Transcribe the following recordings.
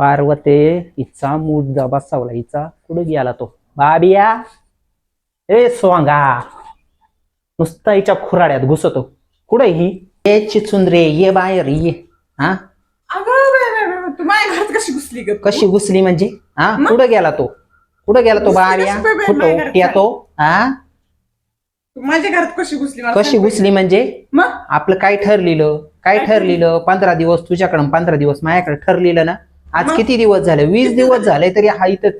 पार्वते हिचा मूड बसावला हिचा कुठं गेला तो? बाबिया! ए सोंगा नुसता हिच्या खुराड्यात घुसतो. कुठं ही? ए चिचुंद्रे ये बाहेर ये. हा? तू माझ्या घरात कशी घुसली ग कशी घुसली म्हणजे? हा? कुठं गेला तो? कुठं गेला तो बाबिया? कुठं? उपट्या तो? हा? तू माझ्या घरात कशी घुसली? मला कशी सांग घुसली म्हणजे. मग? आपलं काय ठरलेलं? काय काय ठरलेलं? पंधरा दिवस तुझ्याकडं पंधरा दिवस माझ्याकडे ठरलेलं ना? आज? किती दिवस झाले? वीस दिवस झाले? तरी हा इथं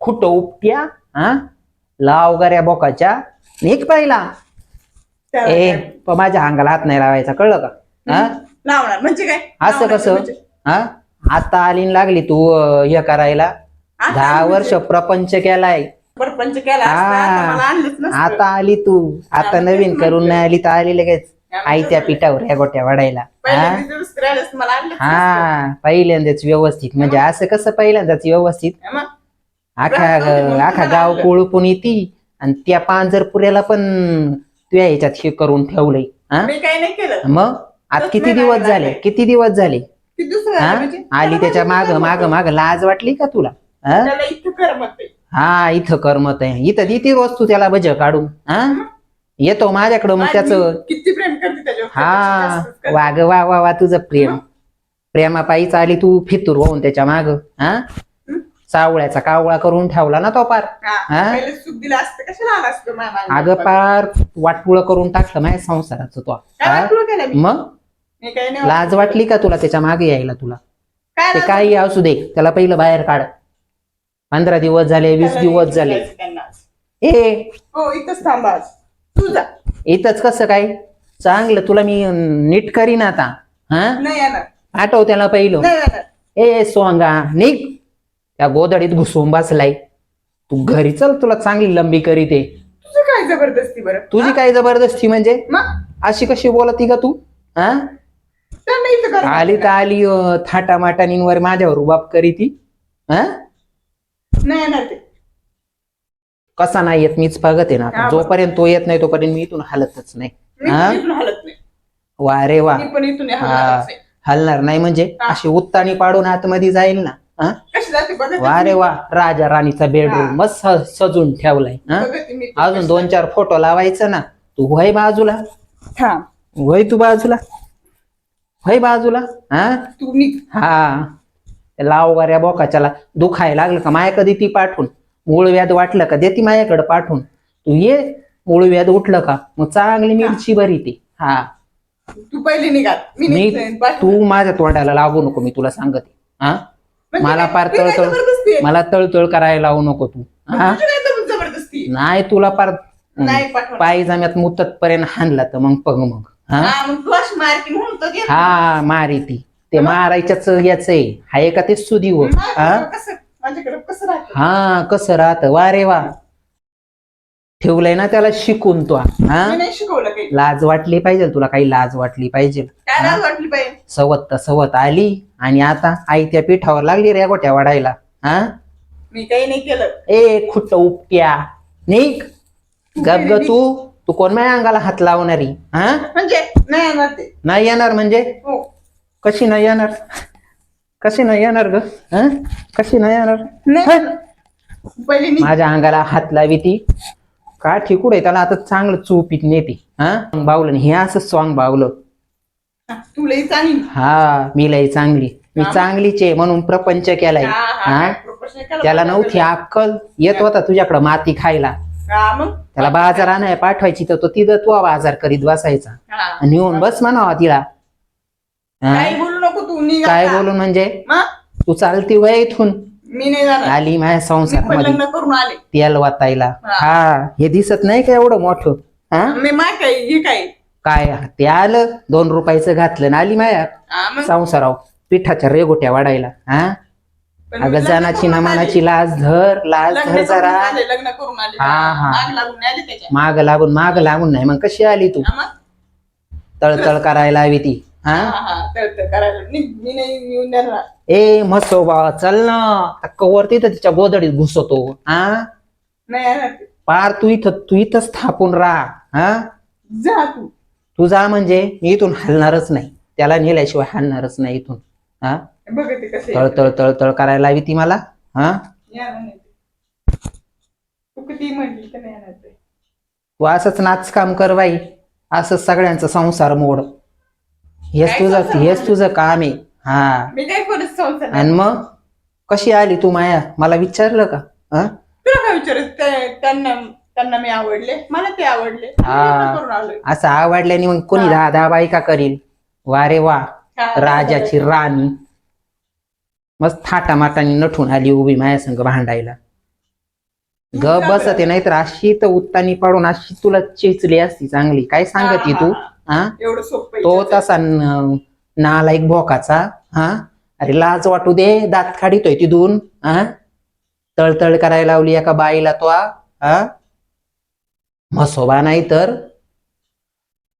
खुट उपट्या हा? लाव गाऱ्या बोकाच्या. निघ पाहिला. ए काय? माझ्या अंगाला हात नाही लावायचा कळलं का? हा? लावणार. म्हणजे काय? असं कसं? म्हणजे? हा? आता आली लागली तू हे करायला. दहा म्हणजे? वर्ष प्रपंच केलाय. परपंच केला आता आली तू. आता नवीन करून नाही आली तर आली लगेच. या आई त्या म्हणजे पिठावर ह्या गोट्या वाढायला. हा. हा पहिल्यांदाच व्यवस्थित. म्हणजे असं कसं पहिल्यांदाच व्यवस्थित? आखा आखा गाव. कोळपून येते आणि त्या पांजरपुऱ्याला पण तुझ्या ह्याच्यात हे करून ठेवलंय. हा? मग? आता किती दिवस झाले. किती दिवस झाले? हा? म्हणजे? आली त्याच्या माग माग माग. लाज वाटली का तुला? हा? इथं करमत आहे. इथं देते रोज तू त्याला भज काढून. हा? येतो माझ्याकडं मग त्याच किती प्रेम करते त्याच्यावर हा जास्तच करते. वाग वा वा वा तुझं प्रेम प्रेमापायीच आली तू फितूर होऊन त्याच्या माग हा सावळ्याचा कावळा करून ठेवला ना तो पार हा, हा? पहिले सुख दिलं असतं कशाला आला असतं माझ्या मागं? अगं पार वाटपुळ करून टाकलं माझ्या संसाराचं तो काय हा? वाटलं केलं मी? मग मी काही नाही लाज वाटली का तुला त्याच्यामागे यायला तुला काय ते लाज काही असू दे त्याला पहिलं बाहेर काढ पंधरा दिवस झाले वीस दिवस झाले त्यांना. ए हो इथंच थांबा आज. तू जा इथंच कसं काय? चांगलं तुला मी नीट करीन आता. हा? नाही येणार. आठव त्याला पहिलं. नाही येणार. ए सोंगा निघ. त्या गोदडीत घुसून बसलाय. तू घरी चल तुला चांगली लंबी करीत. आहे तुझं काय जबरदस्ती बरं? तुझी काय जबरदस्ती म्हणजे? मग? अशी कशी बोलती का तू? हा? त्यांना इथं कर. आली तर आली अं, थाटामाटानींवर माझ्यावर रुबाब करी ती हा? नाही येणार ते. कसा नाही येत मीच बघत आहे ना. हा. जोपर्यंत तो येत नाही तोपर्यंत मी इथून हलतच नाही. मी हा? पण इथून हलत नाही. वा रे वा. मी पण इथून. हलतच नाही. हलणार नाही म्हणजे? हा. अशी उत्तानी पाडून आतमध्ये जाईल ना. हा? कशी जाते? बघत वा रे वा. राजा राणीचा हा. बेडरूम मस्त स- सजून ठेवलाय. हा? मी अजून दोन चार फोटो लावायचं ना. तू वय बाजूला. हा. वय तू बाजूला. वय बाजूला. हा? तू निघ. हा. लाव गाऱ्या बोकाच्याला. दुखायला लागलं का? माया कधी ती पाठवून? मूळ व्याध वाटलं का? देती माझ्याकडे पाठवून. तू ये मूळ व्याध उठलं का? मग चांगली मिरची बरी ती. हा. तू पहिले निघाल. मी मी निघतोय. बाकी- तू माझ्या तोंडाला लागू नको मी तुला सांगते. हा? म्हणजे मला काय- फार मी काय तळतळ- जबरदस्ती आहे? मला तळतळ करायला लावू नको तू. हा? तुझी काय जबर- जबरदस्ती आहे? नाही तुला फार नाही पाठवणार. पायजाम्यात मुतत पर्यंत हाणला तर मग पग मग. हा? हा, मग तू अशी मारकी म्हणून तर घे. हा मारी ती. ते मारायच्याच याच आहे हाय का ते सुदी हो? हा? कसं कसं राहतं? हा कसं राहत? वा रे वा. ठेवलंय ना त्याला शिकून तो. हा? मी नाही शिकवलं काही. लाज वाटली पाहिजे तुला? काही लाज वाटली पाहिजे काय लाज वाटली पाहिजे? सवत तर सवत आली आणि आता आई त्या पिठावर लागली रे गोट्या वाढायला. हा? मी काही नाही केलं. ए खुट्ट उपट्या. निक गप ग तू. तू कोण माझ्या अंगाला हात लावणारी? हा? म्हणजे नाही येणार ते. नाही येणार म्हणजे? हो. कशी नाही येणार? कशी नाही येणार ग? हा? कशी नाही येणार? हं? पहिले. माझ्या अंगाला हात लावी ती. का ठिकूड आहे त्याला आता चांगलं चुपीत नेते हा? बावलं हे असं सॉंग बावलं. हा, तू लई चांगली. हा मी लय चांगली. मी चांगलीच आहे म्हणून प्रपंच केलाय. हा, हा, हा. केलं त्याला. नव्हती अक्कल. येत होता तुझ्याकडं माती खायला. हा, मग? त्याला बाजार आणाय पाठवायची तर तो तिथं तो बाजार करीत बसायचा. हा. आणि येऊन बस म्हणावा तिला. हा? काही काय. बोलून म्हणजे? मग? तू चालती वय इथून. मी नाही जाणार आली माझ्या मी पण संसारामध्ये. लग्न करून आले. तेल वातायला. हा. हा दिसत नाही का एवढं मोठं? हा? मी काय हे काय? काय ते आलं दोन रुपयाचं घातलं ना आली माया हा, मग? संसाराव पिठाच्या रेगोट्या वाढायला हा? पण अगं लग्न जानाची करून नमानाची. लाज धर लाज धर करून जरा आले, लग्न करून आले. हा, हा. माग लागून नाही आले त्याच्या. माग लागून माग लागून नाही. मग कशी आली तू? हा, मग? तळतळ करायला हवी ती. तर- तर ए मसोबा चल ना. कवर तिथं तिच्या गोदडीत घुसतो हा? नाही येणार ते. पार तू इथं तू इथंच थापून राहा. हा? जा तू. तू जा म्हणजे मी इथून हलणारच नाही. त्याला नेल्याशिवाय हलणारच नाही इथून. हा? तळ तळ तळ तळ करायला लावी ती मला. हा? तर. तू. असंच नाच काम कर बाई. असंच सगळ्यांचा संसार मोड. हेच तुझं हेच? तुझं काम आहे. हा. मी काय करत संसार? आणि मग? कशी आली तू माया? मला विचारलं का? हा तुला काय विचारत? ते- त्यांना त्यांना मी आवडले. मला ते आवडले. हा. लग्न करून आलोय. असं आवडल्याने मग कोणी हा. दहा दहा बायका करील? वा रे वा. हा, राजाची राणी. मस्त थाटामाटाने नठून आली उभी माझ्या संग भांडायला. ग बसते नाहीतर अशी तर उत्तानी पाडून अशी तुला चिचली असती चांगली. काय सांगती तू? हा, हा. हा? एवढं सोपं तो. तसा न- नालायक भोकाचा हा? अरे लाज वाटू दे दात काढितोय तिथून हा? तळतळ करायला लावली एका बाईला तो हा? म्हसोबा नाही तर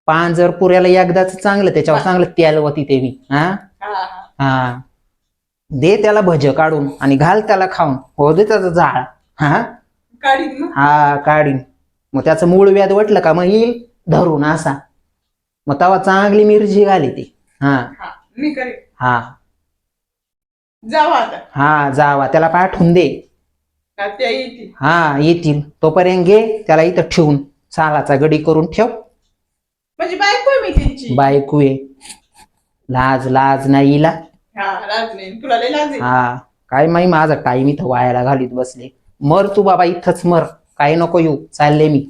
पांजर पुऱ्याला एकदाच चांगलं त्याच्यावर चांगलं तेल वती ते मी हा? हा, दे त्याला भज काढून आणि घाल त्याला खाऊन. हो दे त्याचा जाळ हा? काढीन हा काढीन. मग त्याचं मूळ व्याध वाटलं का मग येईल धरून असा. मग तवा चांगली मिरची घाली ती. हा. हा मी करेन. हा. जाऊ आता. हा जावा. त्याला पाठवून दे. हा, येतील. हा येतील. तोपर्यंत घे त्याला इथं ठेवून. सालाचा गडी करून ठेव. म्हणजे बायको आहे मी त्यांची. बायको ये लाज लाज नाही हा लाज नाही. तुला लय लाज आहे. हा. काय माही माझा टाइम इथं वायाला घालीत बसले. मर तू बाबा इथंच मर. काय नको येऊ. चालले मी.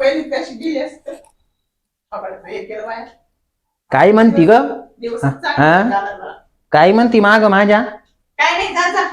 पहिली कशी गेली असत. काय म्हणती ग. काय म्हणती माग माझ्या? काय नाही जा जा.